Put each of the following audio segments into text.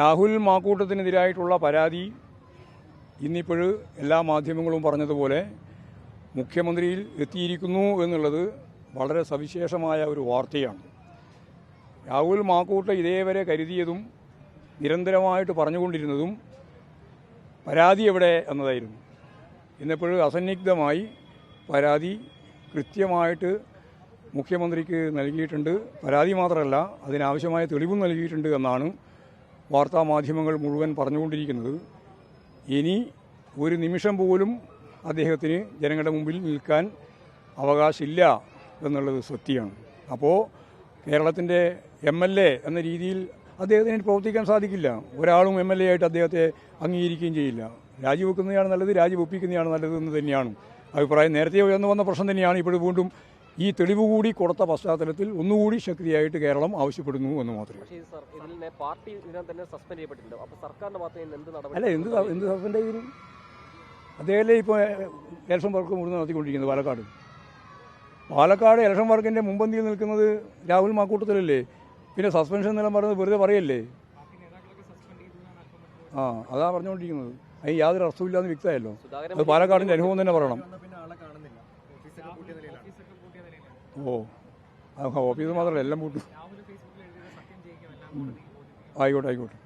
രാഹുൽ മാക്കൂട്ടത്തിനെതിരായിട്ടുള്ള പരാതി ഇന്നിപ്പോൾ എല്ലാ മാധ്യമങ്ങളും പറഞ്ഞതുപോലെ മുഖ്യമന്ത്രിയിൽ എത്തിയിരിക്കുന്നു എന്നുള്ളത് വളരെ സവിശേഷമായ ഒരു വാർത്തയാണ്. രാഹുൽ മാക്കൂട്ട ഇതേവരെ കരുതിയതും നിരന്തരമായിട്ട് പറഞ്ഞുകൊണ്ടിരുന്നതും പരാതി എവിടെ എന്നതായിരുന്നു. ഇന്നിപ്പോൾ അസന്നിഗ്ധമായി പരാതി കൃത്യമായിട്ട് മുഖ്യമന്ത്രിക്ക് നൽകിയിട്ടുണ്ട്. പരാതി മാത്രമല്ല അതിനാവശ്യമായ തെളിവും നൽകിയിട്ടുണ്ട് എന്നാണ് വാർത്താ മാധ്യമങ്ങൾ മുഴുവൻ പറഞ്ഞുകൊണ്ടിരിക്കുന്നത് ഇനി ഒരു നിമിഷം പോലും അദ്ദേഹത്തിന് ജനങ്ങളുടെ മുമ്പിൽ നിൽക്കാൻ അവകാശമില്ല എന്നുള്ളത് സത്യമാണ്. അപ്പോൾ കേരളത്തിന്റെ എം എൽ എ എന്ന രീതിയിൽ അദ്ദേഹത്തിന് പ്രവർത്തിക്കാൻ സാധിക്കില്ല. ഒരാളും എം എൽ എ ആയിട്ട് അദ്ദേഹത്തെ അംഗീകരിക്കുകയും ചെയ്യില്ല. രാജിവെക്കുന്നതാണ് നല്ലത് രാജിവെപ്പിക്കുന്നതാണ് നല്ലത് എന്ന് തന്നെയാണ്. അഭിപ്രായം നേരത്തെ ഉയർന്നു വന്ന പ്രശ്നം തന്നെയാണ്. ഇപ്പോഴും വീണ്ടും ഈ തെളിവ് കൂടി കൊടുത്ത പശ്ചാത്തലത്തിൽ ഒന്നുകൂടി ശക്തിയായിട്ട് കേരളം ആവശ്യപ്പെടുന്നു എന്ന് മാത്രമേ അല്ല എന്ത് എന്ത് സസ്പെൻഡ് ചെയ്തിരും അദ്ദേഹമല്ലേ ഇപ്പോൾ ഇലക്ഷൻ വർക്ക് മുഴുവൻ നടത്തിക്കൊണ്ടിരിക്കുന്നത് പാലക്കാട്. പാലക്കാട് ഇലക്ഷൻ വർക്കിന്റെ മുമ്പന്തിയിൽ നിൽക്കുന്നത് രാഹുൽ മാക്കൂട്ടത്തിലല്ലേ? പിന്നെ സസ്പെൻഷൻ എന്നെല്ലാം പറയുന്നത് വെറുതെ പറയല്ലേ? ആ അതാ പറഞ്ഞുകൊണ്ടിരിക്കുന്നത്. അതിന് യാതൊരു അർത്ഥമില്ലാന്ന് വ്യക്തമായല്ലോ. അത് പാലക്കാടിന്റെ അനുഭവം തന്നെ പറയണം. ഓ ഓഫീസ് മാത്രമല്ല എല്ലാം പൂട്ടും. അല്ല ആയിക്കോട്ടെ ആയിക്കോട്ടെ?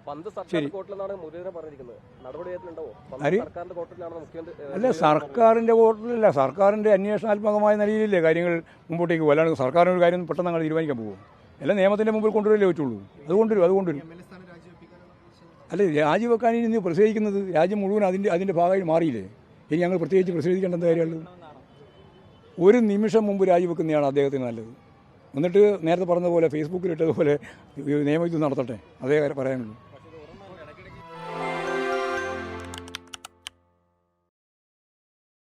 സർക്കാരിന്റെ കോർട്ടിലല്ല സർക്കാരിന്റെ അന്വേഷണാത്മകമായ നിലയിലല്ലേ കാര്യങ്ങൾ മുമ്പോട്ടേക്ക് പോകും അല്ലാണ്ട് സർക്കാരിനൊരു കാര്യം പെട്ടെന്ന് അങ്ങനെ തീരുമാനിക്കാൻ പോകും എല്ലാം നിയമത്തിന്റെ മുമ്പിൽ കൊണ്ടുവരല്ലേ പറ്റുള്ളൂ. അത് കൊണ്ടുവരും അത് കൊണ്ടുവരും അല്ല രാജിവെക്കാൻ ഇനി പ്രസിദ്ധിക്കുന്നത് രാജ്യം മുഴുവൻ അതിന്റെ അതിന്റെ ഭാഗമായി മാറിയില്ലേ? ഇനി ഞങ്ങൾ പ്രത്യേകിച്ച് പ്രസിദ്ധിക്കേണ്ട എന്താ കാര്യമുള്ളത്? ഒരു നിമിഷം മുമ്പ് രാജിവെക്കുന്നതാണ് അദ്ദേഹത്തിന് നല്ലത്. എന്നിട്ട് നേരത്തെ പറഞ്ഞതുപോലെ ഫേസ്ബുക്കിൽ ഇട്ടതുപോലെ നിയമയുദ്ധം നടത്തട്ടെ. അതേ പറയാനുള്ളൂ.